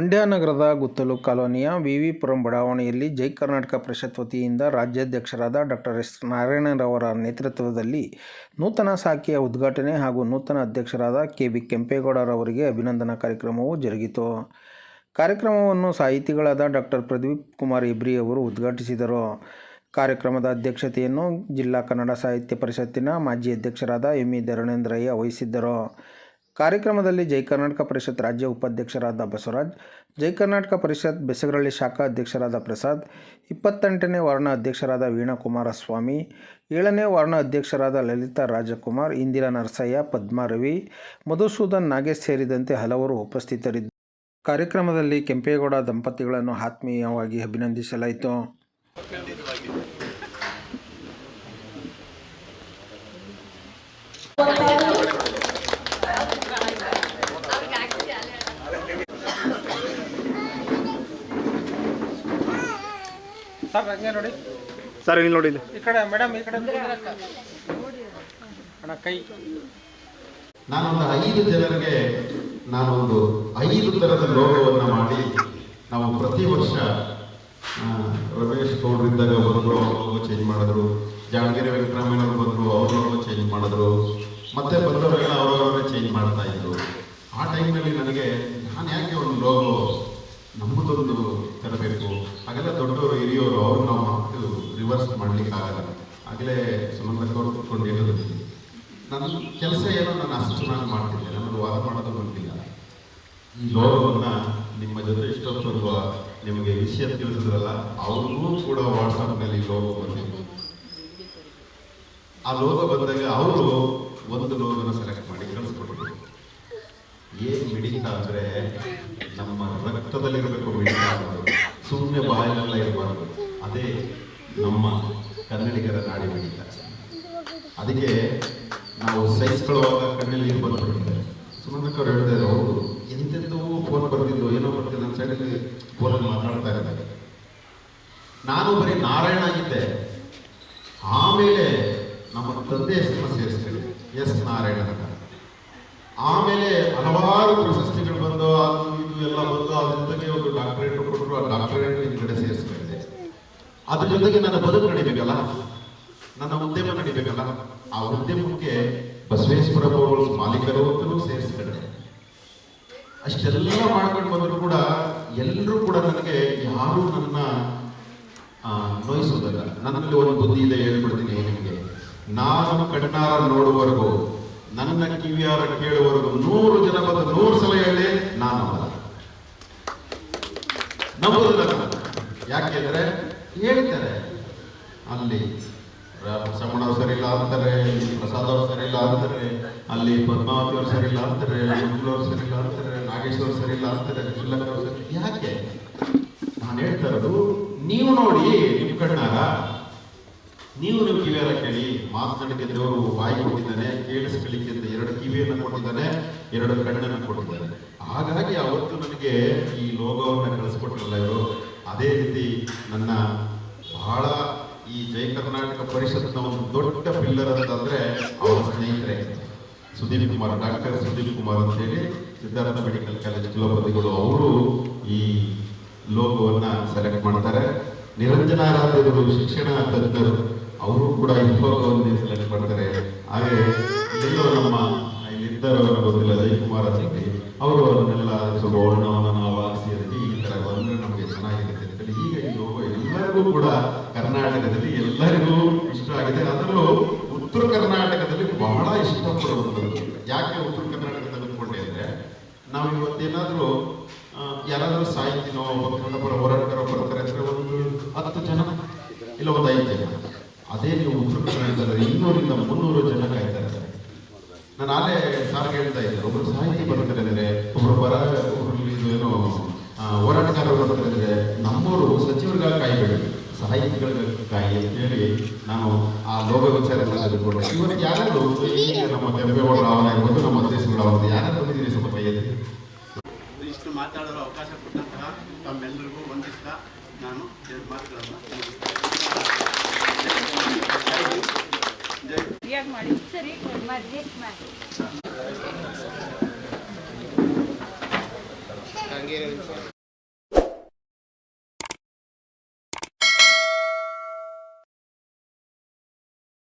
ಮಂಡ್ಯ ನಗರದ ಗುತ್ತಲು ಕಾಲೋನಿಯ V V Puram ಬಡಾವಣೆಯಲ್ಲಿ ಜೈ ಕರ್ನಾಟಕ ಪರಿಷತ್ ವತಿಯಿಂದ ರಾಜ್ಯಾಧ್ಯಕ್ಷರಾದ ಡಾಕ್ಟರ್ ಎಸ್ ನಾರಾಯಣರವರ ನೇತೃತ್ವದಲ್ಲಿ ನೂತನ ಶಾಖೆಯ ಉದ್ಘಾಟನೆ ಹಾಗೂ ನೂತನ ಅಧ್ಯಕ್ಷರಾದ ಕೆ ಬಿ ಕೆಂಪೇಗೌಡರವರಿಗೆ ಅಭಿನಂದನಾ ಕಾರ್ಯಕ್ರಮವು ಜರುಗಿತು. ಕಾರ್ಯಕ್ರಮವನ್ನು ಸಾಹಿತಿಗಳಾದ ಡಾಕ್ಟರ್ ಪ್ರದೀಪ್ ಕುಮಾರ್ ಇಬ್ರಿ ಅವರು ಉದ್ಘಾಟಿಸಿದರು. ಕಾರ್ಯಕ್ರಮದ ಅಧ್ಯಕ್ಷತೆಯನ್ನು ಜಿಲ್ಲಾ ಕನ್ನಡ ಸಾಹಿತ್ಯ ಪರಿಷತ್ತಿನ ಮಾಜಿ ಅಧ್ಯಕ್ಷರಾದ ಎಂ ಇ ಧರಣೇಂದ್ರಯ್ಯ ವಹಿಸಿದ್ದರು. ಕಾರ್ಯಕ್ರಮದಲ್ಲಿ ಜೈ ಕರ್ನಾಟಕ ಪರಿಷತ್ ರಾಜ್ಯ ಉಪಾಧ್ಯಕ್ಷರಾದ ಬಸವರಾಜ್, ಜೈ ಕರ್ನಾಟಕ ಪರಿಷತ್ ಬೆಸಗರಳ್ಳಿ ಶಾಖಾ ಅಧ್ಯಕ್ಷರಾದ ಪ್ರಸಾದ್, ಇಪ್ಪತ್ತೆಂಟನೇ ವಾರ್ಣ ಅಧ್ಯಕ್ಷರಾದ ವೀಣಾ ಕುಮಾರಸ್ವಾಮಿ ಏಳನೇ ವಾರ್ಣ ಅಧ್ಯಕ್ಷರಾದ ಲಲಿತಾ ರಾಜಕುಮಾರ್, ಇಂದಿರಾ ನರಸಯ್ಯ, ಪದ್ಮಾ ರವಿ, ಮಧುಸೂದನ್ ನಾಗೇಶ್ ಸೇರಿದಂತೆ ಹಲವರು ಉಪಸ್ಥಿತರಿದ್ದರು ಕಾರ್ಯಕ್ರಮದಲ್ಲಿ ಕೆಂಪೇಗೌಡ ದಂಪತಿಗಳನ್ನು ಆತ್ಮೀಯವಾಗಿ ಅಭಿನಂದಿಸಲಾಯಿತು. ಸರ್ ಹಂಗೆ ನೋಡಿ. ಸರ್ ಇಲ್ಲಿ ನೋಡಿ ಇಲ್ಲಿ. ಈ ಕಡೆ ಮೇಡಮ್ ಈ ಕಡೆ ಅಣ್ಣ ಕೈ. ನಾನೊಂದು ಐದು ಜನರಿಗೆ ನಾನೊಂದು ಐದು ಥರದ ಲೋಗವನ್ನು ಮಾಡಿ ನಾವು ಪ್ರತಿ ವರ್ಷ ಆ, ರಮೇಶ್ ಗೌಡ್ರು ಇದ್ದಾಗ ಬಂದರು ಅವ್ರ ಲೋಗೋ ಚೇಂಜ್ ಮಾಡಿದ್ರು ಜಾಣಗೆರೆ ವೆಂಕಟರಾಮಯ್ಯನವರು ಬಂದರು ಅವ್ರ ಲೋಗೋ ಚೇಂಜ್ ಮಾಡಿದ್ರು. ಮತ್ತೆ ಬಂದವರೆಲ್ಲ ಅವರವರೇ ಚೇಂಜ್ ಮಾಡ್ತಾ ಇದ್ರು. ಆ ಟೈಮ್ನಲ್ಲಿ ನನಗೆ ನಾನು ಯಾಕೆ ಒಂದು ಲೋಗೋ ನಮ್ಮದೊಂದು ಕೆಲಸ ಏನೋ ನಾನು ಅಷ್ಟು ಚೆನ್ನಾಗಿ ಮಾಡ್ತಿದ್ದೆ. ನನಗೆ ವಾದ ಮಾಡೋದು ಗೊತ್ತಿಲ್ಲ ಈ ಗೌರವನ್ನ ನಿಮ್ಮ ಜೊತೆ ಇಷ್ಟೊತ್ತು ನಿಮಗೆ ವಿಷಯ ತಿಳಿಸಿದ್ರಲ್ಲ, ಅವ್ರಿಗೂ ಕೂಡ ವಾಟ್ಸಪ್ನಲ್ಲಿ ಲೋಗೋ ಬಂದಿತ್ತು. ಆ ಲೋಗೋ ಬಂದಾಗ ಅವರು ಒಂದು ಲೋಗೋನ ಸೆಲೆಕ್ಟ್ ಮಾಡಿ ಕಳಿಸ್ಕೊಟ್ರು. ಏನ್ ಮಿಡಿತ ಅಂದ್ರೆ ನಮ್ಮ ರಕ್ತದಲ್ಲಿರಬೇಕು ಮಿಡಿತ ಅನ್ನೋದು. ಸುಮ್ಮನೆ ಬಾಯಲ್ಲೆಲ್ಲ ಇರಬಾರ್ದು. ಅದೇ ನಮ್ಮ ಕನ್ನಡಿಗರ ನಾಡಿ ಮಿಡಿತ. ಅದಕ್ಕೆ ನಾವು ಸಹಿಸ್ಕೊಳ್ಳುವಾಗ ಕಣ್ಣಲ್ಲಿ ನೀರು ಬಂದ್ಬಿಡುತ್ತೆ. ಸುಮಂತಕ್ಕ ಅವ್ರು ಹೇಳ್ತಾ ಇದ್ರು ಹೌದು ಎಂತೆಂಥವು ಫೋನ್ ಬರ್ತಿದ್ವು ಏನೋ ಬರ್ತಿದ್ದು ನನ್ನ ಸೈಡಲ್ಲಿ ಫೋನಲ್ಲಿ ಮಾತಾಡ್ತಾ ಇದ್ದಾರೆ. ನಾನು ಬರೀ ನಾರಾಯಣ ಆಗಿದ್ದೆ. ಆಮೇಲೆ ನಮ್ಮ ತಂದೆ ಹೆಸರನ್ನ ಸೇರಿಸ್ತೀವಿ ಎಸ್ ನಾರಾಯಣ ಅಂತ. ಆಮೇಲೆ ಹಲವಾರು ಪ್ರಶಸ್ತಿಗಳು ಬಂದು ಅದು ಇದು ಎಲ್ಲ ಬಂದು ಅದ್ರ ಜೊತೆಗೆ ಒಂದು ಡಾಕ್ಟರೇಟ್ ಕೊಟ್ಟರು ಆ ಡಾಕ್ಟರೇಟ್ ಹಿಂದ್ಗಡೆ ಸೇರಿಸ್ಕೊಂಡಿದೆ ಅದ್ರ ಜೊತೆಗೆ ನನ್ನ ಬದುಕು ನಡಿಬೇಕಲ್ಲ? ನನ್ನ ಉದ್ಯಮ ನಡಿಬೇಕಲ್ಲ? ಆ ಉದ್ಯಮಕ್ಕೆ ಬಸವೇಶ್ವರ ಅವರು ಮಾಲೀಕರು ಅಂತಲೂ ಸೇರಿಸ್ಕೊಂಡೆ ಅಷ್ಟೆಲ್ಲ ಮಾಡ್ಕೊಂಡು ಬಂದರೂ ಕೂಡ ಎಲ್ಲರೂ ಕೂಡ ನನಗೆ ಯಾರು ನನ್ನ ನೋಯಿಸೋದಲ್ಲ. ನನ್ನಲ್ಲಿ ಒಂದು ಬುದ್ಧಿ ಇದೆ, ಹೇಳ್ಬಿಡ್ತೀನಿ ನಿಮಗೆ. ನಾನು ಕಣ್ಣಾರ ನೋಡುವವರೆಗೂ, ನನ್ನ ಕಿವಿಯಾರ ಕೇಳುವವರೆಗೂ ನೂರು ಜನ ಬಂದು ನೂರು ಸಲ ಹೇಳಿ ನಾನು ನಂಬುದಿಲ್ಲ. ಯಾಕೆಂದ್ರೆ ಹೇಳ್ತಾರೆ. ಅಲ್ಲಿ ಬಸವಣ್ಣ ಅವ್ರು ಸರಿ ಇಲ್ಲ ಅಂತಾರೆ ಪ್ರಸಾದ್ ಅವ್ರು ಸರಿ ಇಲ್ಲ ಅಂತಾರೆ, ಅಲ್ಲಿ ಪದ್ಮಾವತಿ ಅವ್ರು ಸರಿ ಇಲ್ಲ ಅಂತಾರೆ ಅವ್ರು ಸರಿ ಇಲ್ಲ ಅಂತಾರೆ ನಾಗೇಶ್ ಅವ್ರು ಸರಿ ಇಲ್ಲ ಅಂತಾರೆ ಶ್ರೀಲಂಕ ಅವ್ರು ಸರಿ ಯಾಕೆ? ನಾನು ಹೇಳ್ತಾ ಇರೋದು, ನೀವು ನೋಡಿ ನಿಮ್ಮ ಕಣ್ಣಾಗ ನೀವು ನಿಮ್ ಕಿವಿಯರ ಕೇಳಿ. ಮಾತನಾಡಿದ ದೇವರು ಬಾಯಿ ಕೊಟ್ಟಿದ್ದಾನೆ ಕೇಳಿಸ್ಕೊಳ್ಳಿಕ್ಕೆ ಅಂತ ಎರಡು ಕಿವಿಯನ್ನು ಕೊಟ್ಟಿದ್ದಾನೆ, ಎರಡು ಕಣ್ಣನ್ನು ಕೊಟ್ಟಿದ್ದಾನೆ. ಹಾಗಾಗಿ ಅವತ್ತು ನನಗೆ ಈ ಲೋಗವನ್ನು ಕಳಿಸ್ಕೊಟ್ರಲ್ಲ ಇವರು. ಅದೇ ರೀತಿ ನನ್ನ ಬಹಳ ಈ ಜೈ ಕರ್ನಾಟಕ ಪರಿಷತ್ನ ಒಂದು ದೊಡ್ಡ ಪಿಲ್ಲರ್ ಅಂತಂದ್ರೆ ಅವರ ಸ್ನೇಹಿತರೆ. ಸುದೀಪ್ ಕುಮಾರ್, ಡಾಕ್ಟರ್ ಸುದೀಪ್ ಕುಮಾರ್ ಅಂತ ಹೇಳಿ ಸಿದ್ಧಾರ್ಥ ಮೆಡಿಕಲ್ ಕಾಲೇಜ್ ಕುಲಪತಿಗಳು ಅವರು ಈ ಲೋಗೋವನ್ನ ಸೆಲೆಕ್ಟ್ ಮಾಡ್ತಾರೆ. ನಿರಂಜನಾರಾಧ್ಯರು ಶಿಕ್ಷಣ ತಜ್ಞರು, ಅವರು ಕೂಡ ಈ ಲೋಗೋವನ್ನೇ ಸೆಲೆಕ್ಟ್ ಮಾಡ್ತಾರೆ. ಹಾಗೆ ಎಲ್ಲರೂ ನಮ್ಮ ಇಲ್ಲಿದ್ದವರ ಗೊತ್ತಿಲ್ಲ, ಜಯಕುಮಾರ್ ಅಂತ ಹೇಳಿ. ಅವರು ಅದನ್ನೆಲ್ಲ ಸ್ವಲ್ಪ ವರ್ಣವನ್ನು ನಾವು ಅದಕ್ಕೆ ಈ ತರ ಬಂದ್ರೆ ನಮಗೆ ಚೆನ್ನಾಗಿರುತ್ತೆ ಅಂತೇಳಿ ಈಗ ಈ ಲೋಗೋ ಎಲ್ಲರಿಗೂ ಕೂಡ ಕರ್ನಾಟಕದಲ್ಲಿ ಎಲ್ಲರಿಗೂ ಇಷ್ಟ ಆಗಿದೆ. ಅದರಲ್ಲೂ ಉತ್ತರ ಕರ್ನಾಟಕದಲ್ಲಿ ಬಹಳ ಇಷ್ಟಪಡುವಂಥದ್ದು ಯಾಕೆ ಉತ್ತರ ಕರ್ನಾಟಕ ತೆಗೆದುಕೊಂಡೆ ಅಂದರೆ, ನಾವು ಇವತ್ತೇನಾದರೂ ಯಾರಾದರೂ ಸಾಹಿತಿನೋ ಒಬ್ಬ ಕನ್ನಡಪರ ಹೋರಾಟಗಾರ ಬರ್ತಾರೆ ಅಂದರೆ ಒಂದು ಹತ್ತು ಜನ ಇಲ್ಲ ಒಂದು ಐದು ಜನ. ಅದೇ ನೀವು ಉತ್ತರ ಕರ್ನಾಟಕದಲ್ಲಿ ಇನ್ನೂರಿಂದ ಮುನ್ನೂರು ಜನ ಕಾಯ್ತಾರೆ ನಾನು ಆಲೇ ಸಾರ್ ಹೇಳ್ತಾ ಇದ್ದೆ ಒಬ್ಬರು ಸಾಹಿತಿ ಬರ್ತಾರೆ ಇದ್ದಾರೆ ಒಬ್ಬರು ಬರ ಒಬ್ರು ಇದು ಏನೋ ಆ, ಹೋರಾಟಗಾರರು ಬರ್ತಾರೆ ಇದ್ದಾರೆ ನಮ್ಮವರು ಸಚಿವರಿಗಾಗಿ ಕಾಯ್ಬೇಡಿ ಸಾಹಿತಿಗಳಿಗೆ ಕಾಯಿ ಅಂತ ಹೇಳಿ ನಾನು ಆ ಲೋಕ ವಿಚಾರ ಎಲ್ಲ ಇವತ್ತು ಯಾರಾದ್ರು ನಮ್ಮ ಕೆಂಪೇಗೌಡರ ಅವನ ಇರ್ಬೋದು ನಮ್ಮ ಅಧ್ಯಕ್ಷಗಳ ಅವತ್ತು ಯಾರಾದ್ರು ಬಂದಿದ್ದೀರಿ ಸ್ವಲ್ಪ ಕೈಯಲ್ಲಿ ಇಷ್ಟು ಮಾತಾಡಲು ಅವಕಾಶ ಕೊಟ್ಟಂತಹ ತಮ್ಮೆಲ್ಲರಿಗೂ ಒಂದಿಷ್ಟ ನಾನು ಮಾತುಗಳನ್ನು ಮಾಡಿ ಸರಿ ಮಾಡಿ